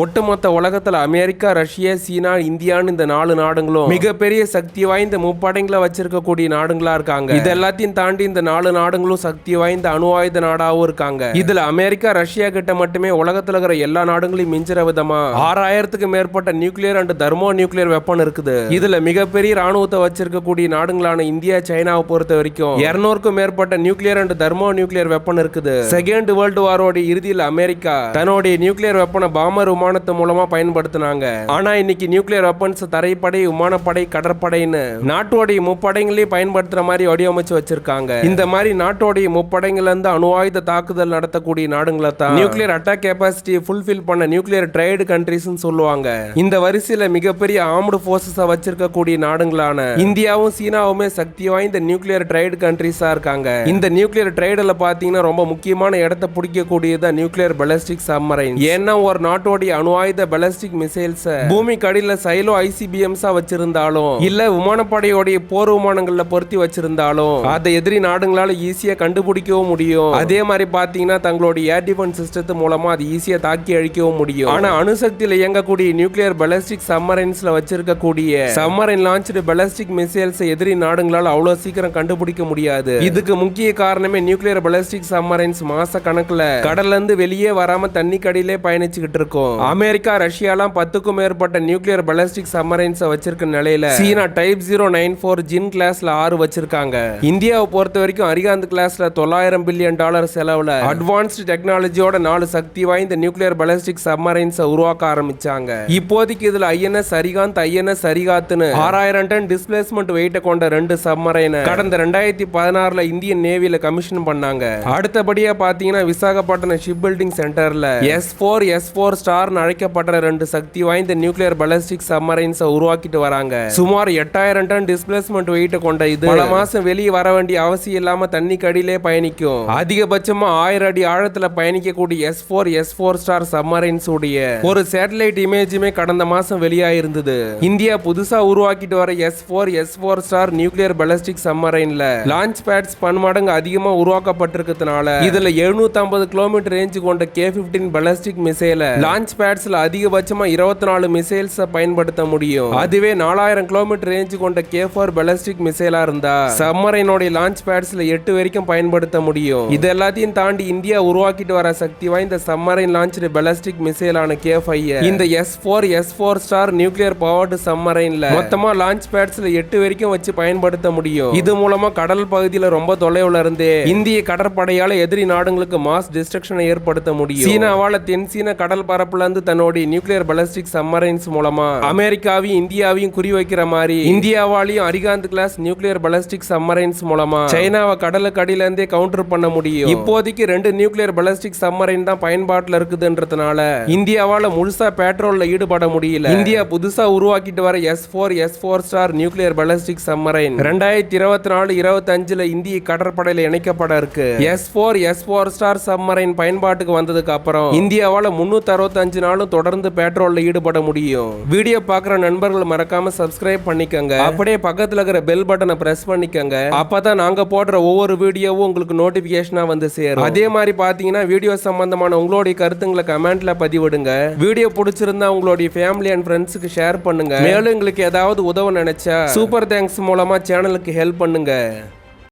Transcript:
ஒட்டுமொத்த உலகத்துல America Russia சீனா இந்தியான்னு இந்த நாலு நாடுகளும் மிகப்பெரிய சக்தி வாய்ந்த முப்படைங்களை வச்சிருக்கக்கூடிய நாடுகளா இருக்காங்க. இது எல்லாத்தையும் தாண்டி இந்த நாலு நாடுகளும் சக்தி வாய்ந்த அணு ஆயுத நாடாவும் இருக்காங்க. இதுல அமெரிக்கா ரஷ்யா கிட்ட மட்டுமே உலகத்துல இருக்கிற எல்லா நாடுகளையும் மிஞ்சுற விதமா ஆறாயிரத்துக்கு மேற்பட்ட nuclear and thermo nuclear weapon இருக்குது. இதுல மிகப்பெரிய ராணுவத்தை வச்சிருக்கக்கூடிய நாடுகளான இந்தியா சைனாவை பொறுத்த வரைக்கும் இருநூறுக்கும் மேற்பட்ட nuclear and thermo nuclear weapon இருக்குது. செகண்ட் வேர்ல்டு வாரோட இறுதியில் அமெரிக்கா தன்னுடைய நியூக்ளியர் வெப்பனை பாமர் விமானத்து மூலமா பயன்படுத்தினாங்க. ஆனா இன்னைக்கு நியூக்ளியர் வெப்பன்ஸ் தரைப்படை விமானப்படை கடற்படைன்னு நாட்டோடைய முப்படைங்களையும் பயன்படுத்துற மாதிரி வடிவமைச்சு வச்சிருக்காங்க. இந்த மாதிரி நாட்டோடைய முப்படைங்கள்ல இருந்து அணு ஆயுத தாக்குதல் நடத்தக்கூடிய நாடுங்களை தான் நியூக்ளியர் அட்டாக் கெப்பாசிட்டி ஃபுல்ஃபில் பண்ண நியூக்ளியர் ட்ரைடு கண்ட்ரிஸ்னு சொல்லுவாங்க. இந்த வரிசையில மிகப்பெரிய ஆர்ம்டு போர்சஸ் வச்சிருக்கக்கூடிய நாடுங்களான இந்தியாவும் சீனாவுமே சக்தி வாய்ந்த நியூக்ளியர் ட்ரைடு கண்ட்ரிஸா இருக்காங்க. இந்த நியூக்ளியர் ட்ரைடுல பாத்தீங்கன்னா ரொம்ப முக்கியமான இடத்தை பிடிக்கக்கூடியது நியூக்ளியர் பலஸ்டிக் சப்மரைன் ஏன்னா ஒரு நாட்டோடைய அணு ஆயுத பலஸ்டிக் மிசைல்ஸ் பூமிக்கு அடியில சைலோ ஐசிபிஎம்ஸா வச்சிருந்தாலும் இல்ல விமானப்படையோடைய போர் விமானங்கள்ல பொருத்தி வச்சிருந்தாலும் அதை எதிரி நாடுங்களால ஈஸியா கண்டுபிடிக்கவும் முடியும். அதே மாதிரி பாத்தீங்கன்னா தங்களுடைய ஏர் டிஃபென்ஸ் சிஸ்டத்து மூலமா அது ஈஸியா தாக்கி அழிக்கவும் முடியும். ஆனா அணுசக்தியில இயங்கக்கூடிய நியூக்ளியர் பலஸ்டிக் சம்மரைன்ஸ்ல வச்சிருக்கக்கூடிய சம்மரைன் லான்ச்டு பலஸ்டிக் மிசைல்ஸ் எதிரி நாடுங்களால அவ்வளவு சீக்கிரம் கண்டுபிடிக்க முடியாது. இதுக்கு முக்கிய காரணமே நியூக்ளியர் பலஸ்டிக் சம்மரைன்ஸ் மாச கணக்குல கடல்ல இருந்து வெளியே வராம தண்ணி கடியிலே பயணிச்சுக்கிட்டு இருக்கும். அமெரிக்கா ரஷ்யாலாம் பத்துக்கும் மேற்பட்ட நியூக்ளியர் பலஸ்டிக் சம்மரைன்ஸ் வச்சிருக்க நிலையில China type zero nine four Jin கிளாஸ்ல ஆறு வச்சிருக்காங்க. இந்தியாவை பொறுத்த வரைக்கும் அரிகாந்த் கிளாஸ்ல தொள்ளாயிரம் பில்லியன் டாலர் செலவுல அட்வான்ஸ்டு டெக்னாலஜியோட நாலு சக்தி வாய்ந்த நியூக்ளியர் பலஸ்டிக் சப்மரைன்ஸை உருவாக்க ஆரம்பிச்சாங்க. இப்போதைக்கு இதுல ஐஎன்எஸ் அரிகாந்த் ஐஎன்எஸ் அரிகாத்னு ஆறாயிரம் டன் டிஸ்பிளேஸ்மெண்ட் வெயிட்ட கொண்ட ரெண்டு சப்மரைனை கடந்த ரெண்டாயிரத்தி பதினாறுல இந்தியன் நேவியில கமிஷன் பண்ணாங்க. அடுத்தபடியா பாத்தீங்கன்னா விசாகப்பட்டினம் ஷிப் பில்டிங் சென்டர்ல S four S four star ஸ்டார்னு அழைக்கப்படுற ரெண்டு சக்தி வாய்ந்த நியூக்ளியர் பலஸ்டிக் சப்மரைன்ஸை உருவாக்கிட்டு வராங்க. சுமார் எட்டாயிரம் டன் டிஸ்பிளேஸ்மெண்ட் வெயிட்டை கொண்ட இது பல மாசம் வெளியே வர வேண்டிய அவசியம் இல்லாம தண்ணி கடியிலே பயணிக்கும். அதிகபட்சமா ஆயிரம் அடி ஆழத்துல பயணிக்கக்கூடிய S four S four star submarines உடைய ஒரு சேட்டலைட் இமேஜுமே கடந்த மாசம் வெளியாயிருந்தது. இந்தியா புதுசா உருவாக்கிட்டு வர S four S four star nuclear ballistic சப்மரைன்ல launch pads பன்மடங்கு அதிகமா உருவாக்கப்பட்டிருக்கிறதுனால இதுல 750 ஐம்பது கிலோமீட்டர் ரேஞ்சு கொண்ட K fifteen ballistic missile launch பேட்ஸில் அதிகபட்சமாக இருபத்தி நாலு மிசைல்ஸை பயன்படுத்த முடியும். அதுவே நாலாயிரம் கிலோமீட்டர் ரேஞ்சு கொண்ட கே ஃபோர் பெலஸ்டிக் மிசைலாக இருந்தா சம்மரைனுடைய லான்ச் பேட்ஸ்ல எட்டு வரைக்கும் பயன்படுத்த முடியும். இது எல்லாத்தையும் தாண்டி இந்தியா உருவாக்கிட்டு வர சக்தி வாய்ந்த சம்மரைன் லான்ச்சு பெலஸ்டிக் மிசைலான கே ஃபைவ் இந்த S four S four star nuclear powered சம்மரைனில் மொத்தமாக லான்ச் பேட்ஸில் எட்டு வரைக்கும் வச்சு பயன்படுத்த முடியும். இது மூலமா கடல் பகுதியில் ரொம்ப தொலைவுல இருந்தே இந்திய கடற்படையால் எதிரி நாடுகளுக்கு மாஸ் டிஸ்ட்ரக்ஷனை ஏற்படுத்த முடியும். சீனாவால் தென் சீன கடல் பரப்புல இருந்து தன்னுடைய நியூக்ளியர் பலஸ்டிக் சம்மரைன்ஸ் மூலமா அமெரிக்காவையும் இந்தியாவையும் குறிவைக்கிற மாதிரி இந்தியாவாலையும் Arihant class nuclear ballistic submarines மூலமா சைனாவை கடலுக்கு அடியில இருந்தே கவுண்டர் பண்ண முடியும். இப்போதைக்கு ரெண்டு நியூக்ளியர் பலஸ்டிக் சம்மரைன் தான் பயன்பாட்டுல இருக்குதுன்றதுனால இந்தியாவால முழுசா பெட்ரோல்ல ஈடுபட முடியல. இந்தியா புதுசா உருவாக்கிட்டு வர S four S four star nuclear ballistic submarine ரெண்டாயிரத்தி இருபத்தி நாலு இருபத்தி அஞ்சுல இந்திய கடற்படையில இணைக்கப்பட இருக்கு. S four S four star submarine பயன்பாட்டுக்கு வந்ததுக்கு அப்புறம் இந்தியாவால முன்னூத்தி அறுபத்தஞ்சு நாளும் தொடர்ந்து பேட்ரோலில் ஈடுபட முடியும். வீடியோ பார்க்குற நண்பர்கள் மறக்காம சப்ஸ்கிரைப் பண்ணிக்கங்க. அப்படியே பக்கத்துல இருக்கிற பெல் பட்டனை பிரஸ் பண்ணிக்கங்க. அப்போதான் நாங்க போடுற ஒவ்வொரு வீடியோவும் உங்களுக்கு நோட்டிஃபிகேஷனாக வந்து சேரும். அதே மாதிரி பார்த்தீங்கன்னா வீடியோ சம்பந்தமான உங்களுடைய கருத்துங்களை கமெண்ட்ல பதிவிடுங்க. வீடியோ பிடிச்சிருந்தா உங்களுடைய ஃபேமிலி அண்ட் ஃப்ரெண்ட்ஸுக்கு ஷேர் பண்ணுங்க. மேலும் எங்களுக்கு ஏதாவது உதவ நினைச்சா சூப்பர் தேங்க்ஸ் மூலமா சேனலுக்கு ஹெல்ப் பண்ணுங்க.